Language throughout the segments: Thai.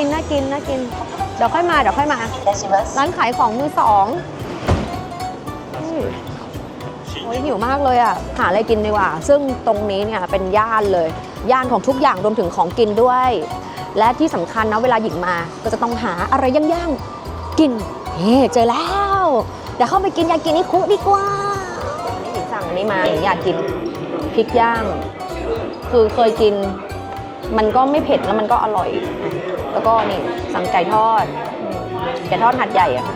ินน่ากินน่ากิน เดี๋ยวค่อยมาเดี๋ยวค่อยมา ร้านขายของมือสองโอ้ยหิวมากเลยอะ หาอะไรกินดีกว่า ซึ่งตรงนี้เนี่ยเป็นย่านเลย ย่านของทุกอย่างรวมถึงของกินด้วย และที่สำคัญนะเวลาหญิงมาก็จะต้องหาอะไรย่างๆ กิน เฮ้เจอแล้วเดี๋ยวเข้าไปกินยากินนิคุดีกว่าหญิงสั่งอันนี้มาหญิงอยากกินพริกย่าง คือเคยกิน มันก็ไม่เผ็ดแล้วมันก็อร่อย แล้วก็นี่สั่งไก่ทอดไก่ทอดหัดใหญ่อะ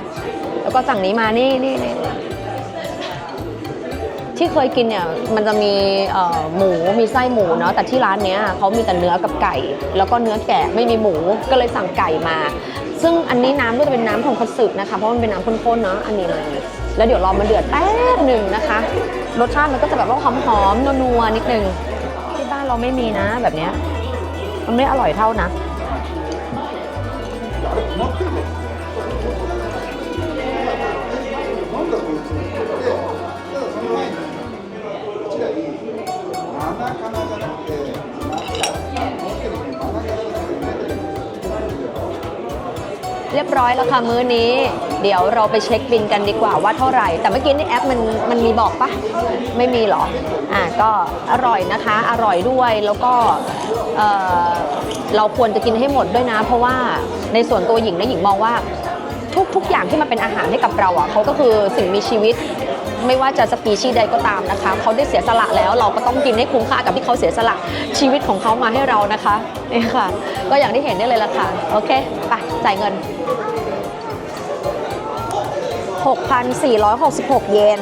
แล้วก็สั่งนี้มานี่นี่นี่ที่เคยกินเนี่ยมันจะมีหมูมีไส้หมูเนาะแต่ที่ร้านเนี้ยเขามีแต่เนื้อกับไก่ แล้วก็เนื้อแกะไม่มีหมูก็เลยสั่งไก่มา ซึ่งอันนี้น้ำก็จะเป็นน้ำทงคัตสึนะคะเพราะมันเป็นน้ำข้นๆเนาะอันนี้เลยแล้วเดี๋ยวรอมันเดือดแป๊บหนึ่งนะคะ รสชาติมันก็จะแบบว่าหอมๆนัวๆนิดนึงที่บ้านเราไม่มีนะแบบเนี้ยมันไม่อร่อยเท่านะ เรียบร้อยแล้วค่ะมื้อนี้ เดี๋ยวเราไปเช็คบินกันดีกว่าว่าเท่าไหร่ แต่เมื่อกี้ในแอปมันมันมีบอกปะไม่มีหรออะก็อร่อยนะคะ อร่อยด้วยแล้วก็เออเราควรจะกินให้หมดด้วยนะ เพราะว่าในส่วนตัวหญิงนะหญิงมองว่าทุกทุกอย่างที่มันเป็นอาหารให้กับเราอะเขาก็คือสิ่งมีชีวิตไม่ว่าจะสปีชีใดก็ตามนะคะ เขาได้เสียสละแล้วเราก็ต้องกินให้คุ้มค่ากับที่เขาเสียสละชีวิตของเขามาให้เรานะคะนี่ค่ะ ก็อย่างที่เห็นได้เลยละค่ะ โอเค ไป จ่ายเงิน 6,466 เยน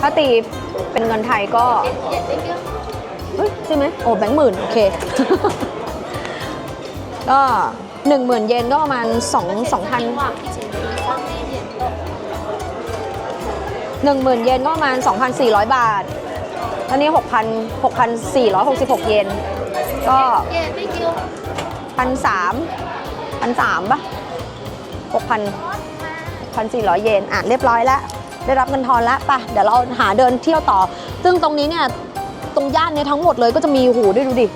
ถ้าตีเป็นเงินไทยก็เฮ้ยใช่ไหมโอ้แบงค์หมื่นโอเค ก็หนึ่งหมื่นเยนก็ประมาณสองสองพันหนึ่งหมื่นเยนก็ประมาณ2,400บาทอันนี้6,000 6,466เยน ก็พันสามพันสามปะหกพัน 1,400 เยน อะ เรียบร้อยแล้ว ได้รับเงินทอนแล้วปะเดี๋ยวเราหาเดินเที่ยวต่อ ซึ่งตรงนี้เนี่ย ตรงย่านเนี้ทั้งหมดเลยก็จะมีหูด้วยดูดิ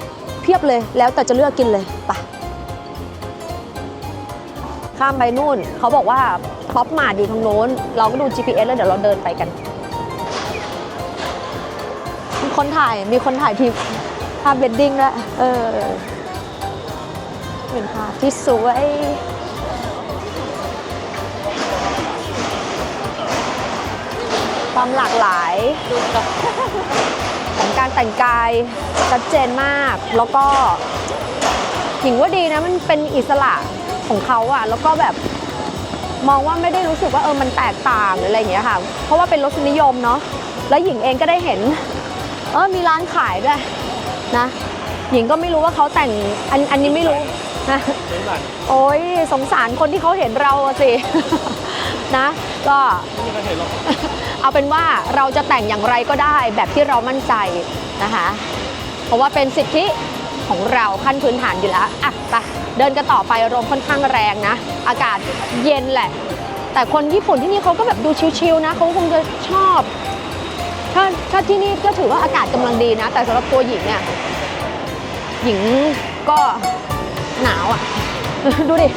เพียบเลย แล้วแต่จะเลือกกินเลยปะข้ามไปนู่น เขาบอกว่าป๊อปมาดอยู่ทางโน้น เราก็ดู GPS แล้วเดี๋ยวเราเดินไปกัน มีคนถ่าย มีคนถ่ายทีภาพเวดดิ้งแล้ว เออเป็นภาพที่สวย ความหลากหลายของการแต่งกายชัดเจนมาก แล้วก็หญิงว่าดีนะมันเป็นอิสระของเขาอะแล้วก็แบบมองว่าไม่ได้รู้สึกว่าเออมันแตกต่างหรืออะไรอย่างเงี้ยค่ะ เพราะว่าเป็นรสนิยมเนาะแล้วหญิงเองก็ได้เห็น เออมีร้านขายด้วยนะ หญิงก็ไม่รู้ว่าเขาแต่งอันอันนี้ไม่รู้นะโอ้ยสงสารคนที่เขาเห็นเรา อะสินะ ก็เอาเป็นว่าเราจะแต่งอย่างไรก็ได้แบบที่เรามั่นใจนะคะ เพราะว่าเป็นสิทธิของเราขั้นพื้นฐานอยู่แล้วอะไปเดินกันต่อไปลมค่อนข้างแรงนะ อากาศเย็นแหละ แต่คนญี่ปุ่นที่นี่เขาก็แบบดูชิลๆนะเขาคงจะชอบ ถ้าถ้าที่นี่ก็ถือว่าอากาศกำลังดีนะ แต่สำหรับตัวหญิงเนี่ยหญิงก็หนาวอะ ดูดิ